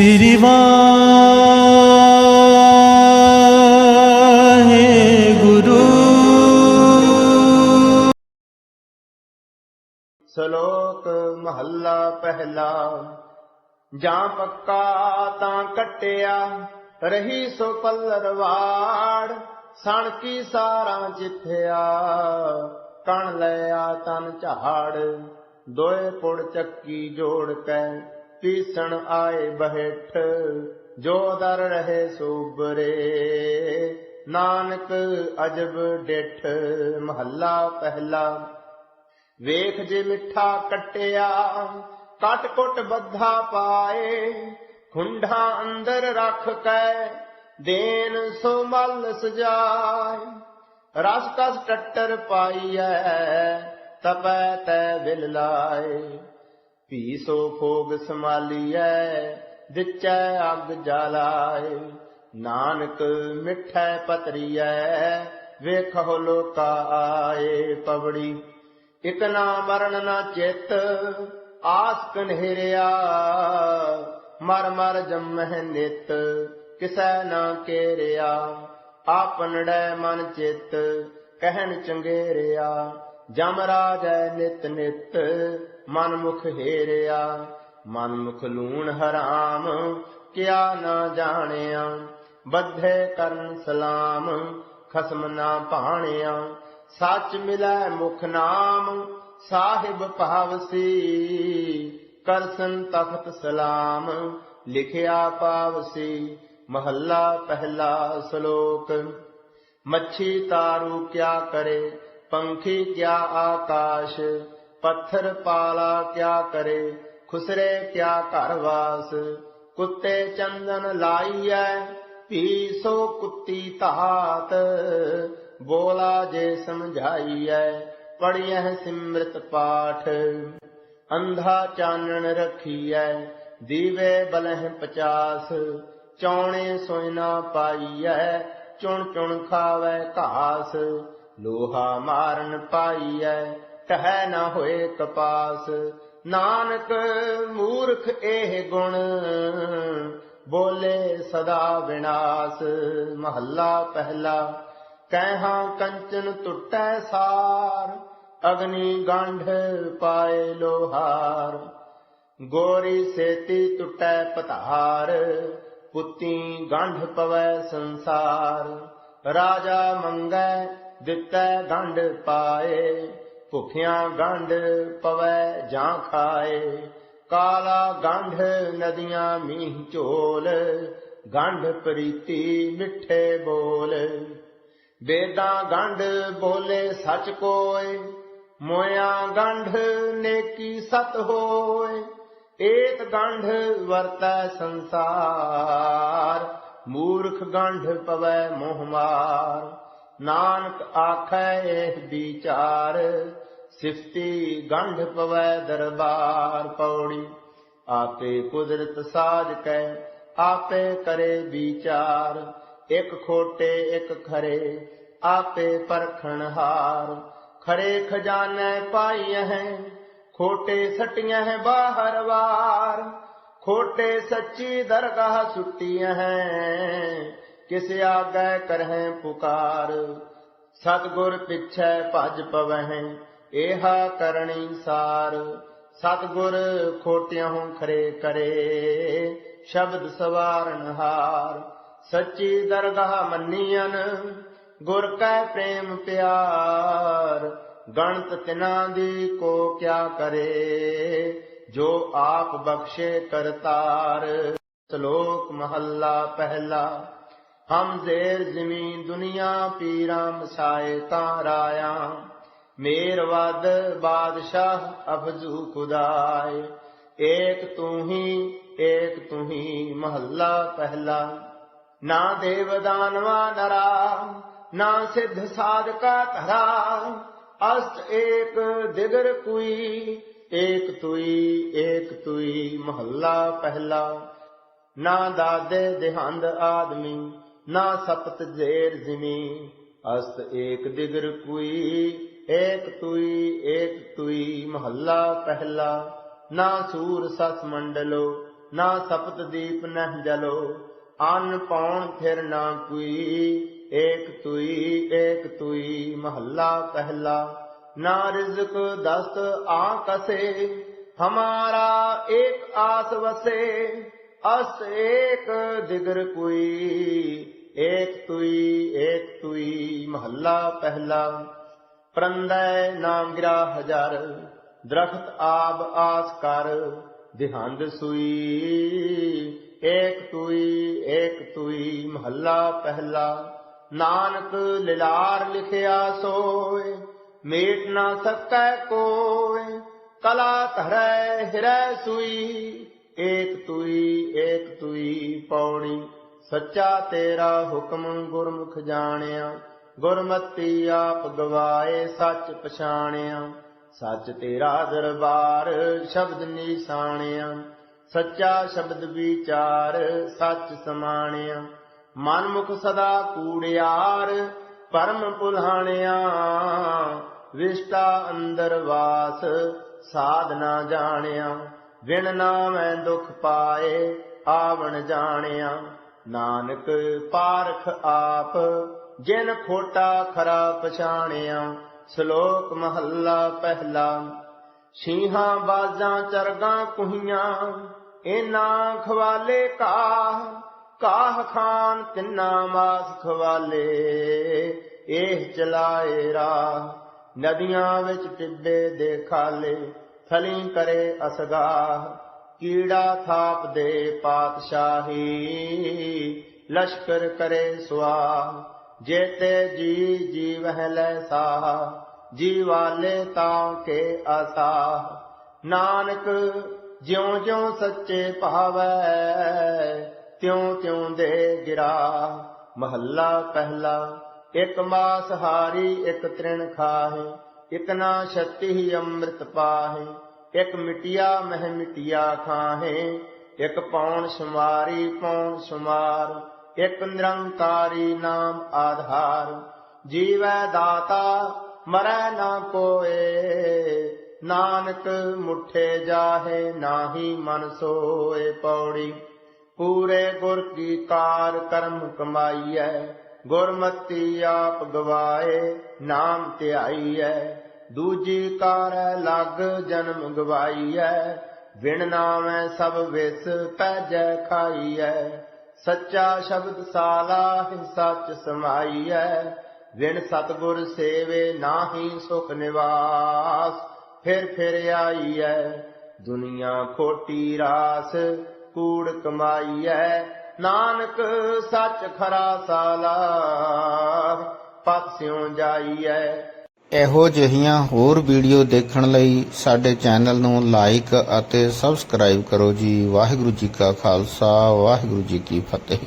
ਸ੍ਰੀ ਵਾਹਿਗੁਰੂ ਸ਼ਲੋਕ ਮਹੱਲਾ ਪਹਿਲਾ। ਜਾਂ ਪੱਕਾ ਤਾਂ ਕਟਿਆ, ਰਹੀ ਸੋ ਪੱਲਰਵਾੜ ਸਣ ਕੀ ਸਾਰਾਂ ਜਿੱਥਿਆ। ਕਣ ਲਿਆ ਤਨ ਝਾੜ, ਦੋਏ ਪੁੜ ਚੱਕੀ ਜੋੜ ਕੇ ਪੀਸਣ ਆਏ ਬਹਿਠ, ਜੋ ਦਰ ਰਹੇ ਸੂਬਰੇ। ਨਾਨਕ ਅਜਬ ਡਿਠ, ਮਹੱਲਾ ਪਹਿਲਾ। ਵੇਖ ਜੇ ਮਿੱਠਾ ਕਟਿਆ, ਕਟ ਕੁੱਟ ਬੱਧਾ ਪਾਏ। ਖੁੰਡਾ ਅੰਦਰ ਰੱਖ ਕੇ, ਦੇਨ ਸੋ ਮਲ ਸਜਾਏ। ਰਸ ਕਸ ਟੱਟਰ ਪਾਈਐ, ਤਪੈ ਤੈ ਬਿਲ ਲਾਏ। ਭੀ ਸੋ ਫੋਗ ਸਮਾਲੀਐ ਵਿਚੈ ਅਗ ਜਲਾਏ। ਨਾਨਕ ਮਿੱਠੈ ਪਤਰੀਐ ਵੇਖੋ ਲੋਕਾ ਆਏ ਪਵੜੀ। ਇਕ ਨਾ ਮਰਨ ਨਾ ਚਿਤ, ਆਸ ਕਨਹਿਰਿਆ। ਮਰ ਮਰ ਜੰਮਹਿ ਨਿਤ, ਕਿਸੈ ਨਾ ਕੇਰਿਆ। ਆਪਨੜੈ ਮਨ ਚਿਤ, ਕਹਿਣ ਚੰਗੇਰਿਆ। ਜਮ ਰਾਜੈ ਨਿਤ ਨਿਤ ਮਨ ਮੁਖ ਹੇਰਿਆ ਮਨ ਮੁਖ ਲੂਣ ਹਰਾਮ, ਕਿਆ ਨਾ ਜਾਣਿਆ, ਬੱਧੇ ਕਰਨ ਸਲਾਮ, ਖਸਮ ਨਾ ਭਾਣਿਆ। ਸੱਚ ਮਿਲੈ ਮੁਖ ਨਾਮ, ਸਾਹਿਬ ਭਾਵਸੀ ਕਰਸਨ ਤਖਤ ਸਲਾਮ, ਲਿਖਿਆ ਪਾਵਸੀ ਮਹੱਲਾ ਪਹਿਲਾ ਸ਼ਲੋਕ। ਮੱਛੀ ਤਾਰੂ ਕਿਆ ਕਰੇ, ਪੰਖੀ ਕਿਆ ਆਕਾਸ਼ ਪੱਥਰ ਪਾਲਾ ਕਿਆ ਕਰੇ, ਖੁਸਰੇ ਕਿਆ ਘਰ ਵਾਸ। ਕੁੱਤੇ ਚੰਦਨ ਲਾਈਐ ਭੀ ਸੋ ਕੁੱਤੀ ਧਾਤ। ਬੋਲਾ ਜੇ ਸਮਝਾਈਐ ਪੜਿਐ ਸਿਮਰਤ ਪਾਠ। ਅੰਧਾ ਚਾਨਣ ਰਖੀਐ, ਦੀਵੇ ਬਲਹਿ ਪਚਾਸ। ਚੌਣੇ ਸੋਇਨਾ ਪਾਈਐ, ਚੁਣ ਚੁਣ ਖਾਵੈ ਘਾਸ। ਲੋਹਾ ਮਾਰਨ ਪਾਈਐ ਟਹਿ ਨਾ ਹੋਏ ਕਪਾਸ, ਨਾਨਕ ਮੂਰਖ ਇਹ ਗੁਣ, ਬੋਲੇ ਸਦਾ ਵਿਨਾਸ਼, ਮਹੱਲਾ ਪਹਿਲਾ। ਕਹਿਹਾਂ ਕੰਚਨ ਟੁੱਟੈ ਸਾਰ, ਅਗਨੀ ਗੰਢ ਪਾਏ ਲੋਹਾਰ। ਗੋਰੀ ਸੇਤੀ ਟੁੱਟੈ ਪਧਾਰ, ਪੁੱਤੀ ਗੰਢ ਪਵੈ ਸੰਸਾਰ। ਰਾਜਾ ਮੰਗੈ, ਦਿੱਤੈ ਗੰਢ ਪਾਏ। ਭੁਖਿਆਂ ਗੰਢ ਪਵੈ ਜਾਂ ਖਾਏ, ਕਾਲਾ ਗੰਢ ਨਦੀਆਂ ਮੀਂਹ ਝੋਲ, ਗੰਢ ਪ੍ਰੀਤੀ ਮਿੱਠੇ ਬੋਲ। ਬੇਦਾਂ ਗੰਢ ਬੋਲੇ ਸੱਚ ਕੋਏ, ਮੋਇਆ ਗੰਢ ਨੇਕੀ ਸਤ ਹੋਏ, ਏਤ ਗੰਢ ਵਰਤੈ ਸੰਸਾਰ, ਮੂਰਖ ਗੰਢ ਪਵੈ ਮੋਹ ਮਾਰ। ਨਾਨਕ ਆਖੈ ਇਹ ਵਿਚਾਰ, ਸਿਫਤੀ ਗੰਢ ਪਵੈ ਦਰਬਾਰ ਪੌੜੀ। ਆਪੇ ਕੁਦਰਤ ਸਾਜ ਕੈ ਆਪੇ ਕਰੇ ਵਿਚਾਰ, ਇਕ ਖੋਟੇ ਇਕ ਖਰੇ, ਆਪੇ ਪਰਖਣ ਹਾਰ। ਖਰੇ ਖਜ਼ਾਨੇ ਪਾਈਐ ਹੈ, ਖੋਟੇ ਸਟੀਆਂ ਹੈ ਬਾਹਰ ਵਾਰ। ਖੋਟੇ ਸੱਚੀ ਦਰਗਾਹ ਸੁੱਟੀਆਂ ਹੈ ਕਿਸ ਆਗੈ ਕਰਹਿ ਪੁਕਾਰ। ਸਤਗੁਰ ਪਿਛੈ ਭਜ ਪਵਹਿ, ਏਹਾ ਕਰਣੀ ਸਾਰ। ਸਤਗੁਰ ਖੋਟਿਆਂ ਖਰੇ ਕਰੇ, ਸ਼ਬਦ ਸਵਾਰਨ ਹਾਰ। ਸੱਚੀ ਦਰਗਾਹ ਮੰਨੀਅਨ ਗੁਰ ਕੈ ਪ੍ਰੇਮ ਪਿਆਰ। ਗਣਤ ਤਿਨਾਂ ਦੀ ਕੋ ਕਿਆ ਕਰੇ, ਜੋ ਆਪ ਬਖਸ਼ੇ ਕਰਤਾਰ। ਸ਼ਲੋਕ ਮਹੱਲਾ ਪਹਿਲਾ। ਹਮ ਜ਼ੇਰ ਜ਼ਮੀਨ ਦੁਨੀਆ ਪੀਰਾਂ ਮਸਾਏ ਤਾਰਾਇਆ। ਮੇਰ ਵਦ ਬਾਦਸ਼ਾਹ ਅਫਜ਼ੂ ਖੁਦਾਏ। ਏਕ ਤੂੰ ਹੀ, ਏਕ ਤੂੰ ਹੀ ਮਹੱਲਾ ਪਹਿਲਾ। ਨਾ ਦੇਵ ਦਾਨਵਾ ਨਰਾ, ਨਾ ਸਿੱਧ ਸਾਧਕਾ ਧਰਾ। ਅਸਤ ਏਕ ਦਿਗਰ ਕੋਈ, ਏਕ ਤੁਈ ਏਕ ਤੁਈ ਮਹੱਲਾ ਪਹਿਲਾ। ਨਾ ਦਾਦੇ ਦੇਹੰਦ ਆਦਮੀ ਨਾ ਸਪਤ ਜ਼ੇਰ ਜ਼ਿਮੀ, ਅਸਤ ਏਕ ਦਿਗਰ ਕੋਈ, ਏਕ ਤੁਈ ਏਕ ਤੁਈ, ਮਹੱਲਾ ਪਹਿਲਾ। ਨਾ ਸੂਰ ਸਸ ਮੰਡਲੋ, ਨਾ ਸਪਤ ਦੀਪ ਨਹਿ ਜਲੋ। ਅੰਨ ਪਾਉਣ ਫਿਰ ਨਾ ਕੋਈ, ਏਕ ਤੁਈ ਏਕ ਤੁਈ, ਮਹੱਲਾ ਪਹਿਲਾ। ਨਾ ਰਿਜ਼ਕ ਦਸਤ ਆ ਕਸੇ, ਹਮਾਰਾ ਏਕ ਆਸ ਵਸੇ। ਅਸ ਏਕ ਦਿਗਰ ਕੋਈ, ਏਕ ਤੁਈ ਏਕ ਤੁਈ, ਮਹੱਲਾ ਪਹਿਲਾ। ਪ੍ਰੰਦੈ ਨਾਮ ਗਿਰਾ ਹਜ਼ਾਰ, ਦਰਖਤ ਆਬ ਆਸ ਕਰ, ਦਿਹੰਦ ਸੂਈ। ਏਕ ਤੁਈ ਏਕ ਤੁਈ, ਮਹੱਲਾ ਪਹਿਲਾ। ਨਾਨਕ ਲਿਲਾਰ ਲਿਖਿਆ ਸੋਏ, ਮੇਟ ਨਾ ਸਕੈ ਕੋਏ, ਕਲਾ ਧਰੈ ਹਿਰੈ ਸੁਈ। ਏਕ ਤੁਈ ਏਕ ਤੁਈ ਪੌੜੀ ਸੱਚਾ ਤੇਰਾ ਹੁਕਮ ਗੁਰਮੁਖ ਜਾਣਿਆ। ਗੁਰਮਤੀ ਆਪ ਗਵਾਏ, ਸੱਚ ਪਛਾਣਿਆ। ਸੱਚ ਤੇਰਾ ਦਰਬਾਰ ਸ਼ਬਦ ਨਿਸ਼ਾਣਿਆ। ਸੱਚਾ ਸ਼ਬਦ ਵਿਚਾਰ ਸੱਚ ਸਮਾਣਿਆ। ਮਨ ਮੁਖ ਸਦਾ ਕੂੜਿਆਰ, ਪਰਮ ਪੁਲਹਾਣਿਆ। ਵਿਸ਼ਟਾ ਅੰਦਰ ਵਾਸ, ਸਾਧਨਾ ਜਾਣਿਆ। ਵਿਣ ਨਾਮੈ ਦੁਖ ਪਾਏ, ਆਵਣ ਜਾਣਿਆ। ਨਾਨਕ ਪਾਰਖ ਆਪ, ਜਿਨ ਖੋਟਾ ਖਰਾ ਪਛਾਣਿਆ। ਸ਼ਲੋਕ ਮਹੱਲਾ ਪਹਿਲਾ, ਛੀਹਾਂ ਬਾਜ਼ਾਂ ਚਰਗਾਂ ਕੁਹੀਆਂ, ਇਨਾ ਖਵਾਲੇ ਕਾਹ ਕਾਹ ਖਾਨ ਤਿੰਨਾ ਮਾਸ ਖਵਾਲੇ। ਇਹ ਚਲਾਏ ਰਾਹ, ਨਦੀਆਂ ਵਿੱਚ ਟਿੱਬੇ ਦੇ ਖਾਲੇ। ਥਲੀ ਕਰੇ ਅਸਗਾਹ, ਕੀੜਾ ਥਾਪ ਦੇ ਪਾਤਸ਼ਾਹੀ। ਲਸ਼ਕਰ ਕਰੇ ਸੁਆਹ, ਜੇਤੇ ਜੀ ਜੀਵਹਿ ਲੈ ਸਾਹ, ਜੀਵਾਲੇ ਤਾਂ ਕੇ ਆਸਾਹ ਨਾਨਕ ਜਿਉ ਜਿਉ ਸੱਚੇ ਭਾਵੈ, ਤਿਉ ਤਿਉ ਦੇ ਗਿਰਾ ਮਹੱਲਾ ਪਹਿਲਾ, ਇਕ ਮਾਸ ਹਾਰੀ ਇਕ ਤ੍ਰਿਣ ਖਾਹੇ। ਇਕ ਨਾ ਛਤੀ ਅੰਮ੍ਰਿਤ ਪਾਹੇ, ਇਕ ਮਿਟਿਆ ਮਹਿ ਮਿਟਿਆ ਖਾਹੇ, ਇਕ ਪੌਣ ਸ਼ਮਾਰੀ ਪੌਣ ਸ਼ਮਾਰ ਇਕ ਨਿਰੰਕਾਰੀ ਨਾਮ ਆਧਾਰ। ਜੀਵੈ ਦਾਤਾ ਮਰੈ ਨਾ ਕੋਏ, ਨਾਨਕ ਮੁਠੇ ਜਾਹੇ ਨਾਹੀ ਮਨ ਸੋਏ ਪੌੜੀ। ਪੂਰੇ ਗੁਰ ਕੀ ਕਾਰ ਕਰਮ ਕਮਾਈਐ ਗੁਰਮਤੀ ਆਪ ਗਵਾਏ, ਨਾਮ ਧਿਆਈਐ। ਦੂਜੀ ਕਾਰ ਲੱਗ ਜਨਮ ਗਵਾਈਐ। ਵਿਣ ਨਾਮੈ ਸਭ ਵਿਸ ਪੈਜੈ ਖਾਈਐ। ਸੱਚਾ ਸ਼ਬਦ ਸਾਲਾ ਹੀ ਸੱਚ ਸਮਾਈਐ। ਵਿਣ ਸਤਗੁਰ ਸੇਵੇ ਨਾਹੀ ਸੁਖ ਨਿਵਾਸ, ਫਿਰ ਫਿਰ ਆਈਐ। ਦੁਨੀਆ ਖੋਟੀ ਰਾਸ, ਕੂੜ ਕਮਾਈਐ। ਨਾਨਕ ਸੱਚ ਖਰਾ ਸਾਲਾ, ਪਤ ਸਿਉ ਜਾਈਐ। ਇਹੋ ਜਿਹੀਆਂ ਹੋਰ ਵੀਡੀਓ ਦੇਖਣ ਲਈ ਸਾਡੇ ਚੈਨਲ ਨੂੰ ਲਾਈਕ ਅਤੇ ਸਬਸਕ੍ਰਾਈਬ ਕਰੋ ਜੀ। ਵਾਹਿਗੁਰੂ ਜੀ ਕਾ ਖਾਲਸਾ, ਵਾਹਿਗੁਰੂ ਜੀ ਕੀ ਫਤਿਹ।